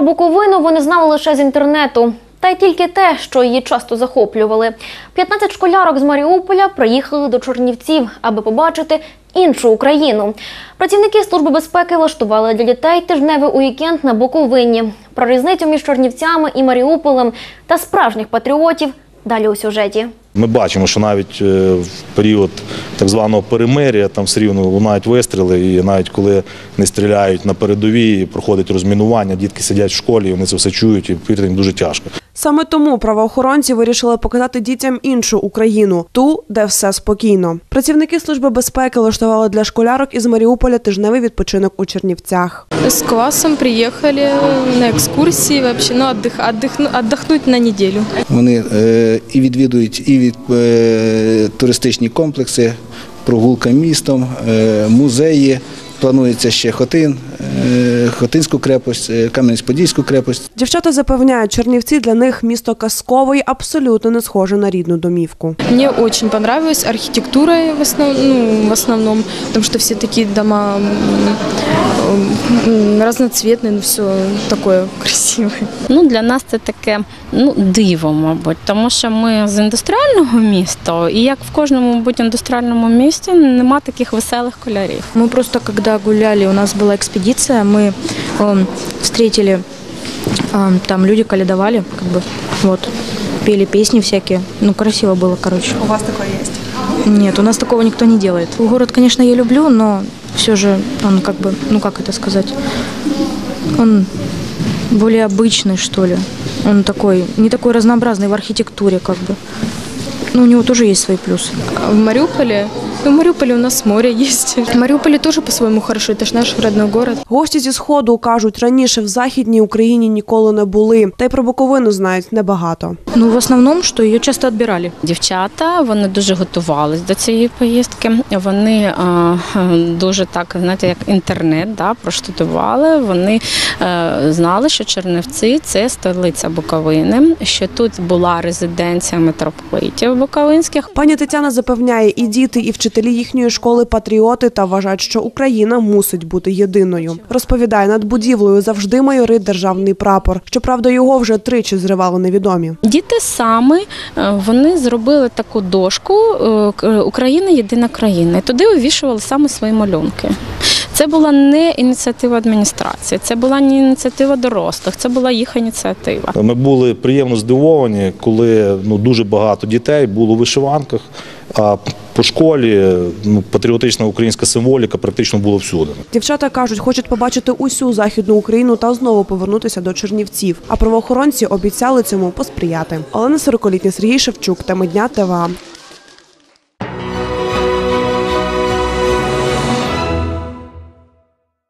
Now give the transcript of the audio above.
Про Буковину вони знали лише з інтернету. Та й тільки те, що її часто захоплювали. 15 школярок з Маріуполя приїхали до Чернівців, аби побачити іншу Україну. Працівники Служби безпеки влаштували для дітей тижневий уікенд на Буковині. Про різницю між Чернівцями і Маріуполем та справжніх патріотів далі у сюжеті. Ми бачимо, що навіть е, в період так званого перемир'я там все рівно лунають вистріли, і навіть коли не стріляють на передовій, проходить розмінування, дітки сидять в школі, і вони це все чують, і повірте, їм дуже тяжко. Саме тому правоохоронці вирішили показати дітям іншу Україну, ту, де все спокійно. Працівники служби безпеки влаштували для школярок із Маріуполя тижневий відпочинок у Чернівцях. С классом приехали на экскурсии вообще, ну, отдых, отдых, отдохнуть на неделю. Вони е, і відвідують і від, е, туристичні комплекси, прогулка містом, е, музеї. Планується ще Хотин, е, Хотинську крепость, е, Кам'янець-Подільську крепость. Дівчата запевняють, Чернівці для них місто казкове і абсолютно не схоже на рідну домівку. Мне очень понравилась архитектура в, основ, ну, в основном, потому что все такие дома м, м, разноцветные, ну все такое красивое. Ну, для нас це таке ну, диво, мабуть, тому що ми з індустріального міста, і як в кожному мабуть, індустріальному місті нема таких веселих кольорів. Мы просто, когда гуляли, у нас была Экспедиция, мы эм, встретили, эм, там люди каледовали, как бы, вот, пели песни всякие. Ну, красиво было, короче. У вас таке є? Нет, у нас такого никто не делает. Город, конечно, я люблю, но все же он как бы, ну как это сказать, он более обычный, что ли. Он такой, не такой разнообразный в архитектуре, как бы. Ну, у него тоже есть свои плюсы. А в Мариуполе, ну, в Мариуполе у нас море есть. В Мариуполе тоже по-своему хорошо, это же наш родной город. Гості зі сходу кажуть, раніше в західній Україні ніколи не були, та й про Буковину знають небагато. Ну, в основном, что ее часто отбирали. Дівчата вони дуже готувались до цієї поїздки. Вони е, е, дуже так, знаєте, як інтернет, да, проштудували. Вони е, знали, що Чернівці це столиця Буковини, що тут була резиденція митрополитів Буковинських. Пані Тетяна запевняє, і діти, і вчителі їхньої школи патріоти та вважають, що Україна мусить бути єдиною. Розповідає, над будівлею завжди майорить державний прапор. Щоправда, його вже тричі зривали невідомі. Діти саме е, вони зробили таку дошку е, к- Україна єдина країна. Туди вивішували саме свої малюнки. Це була не ініціатива адміністрації, це була не ініціатива дорослих, це була їх ініціатива. Ми були приємно здивовані, коли ну, дуже багато дітей було у вишиванках, а по школі ну, патріотична українська символіка практично була всюди. Дівчата кажуть, хочуть побачити усю західну Україну та знову повернутися до Чернівців. А правоохоронці обіцяли цьому посприяти. Олена Сороколітня, Сергій Шевчук, теми дня ТВА.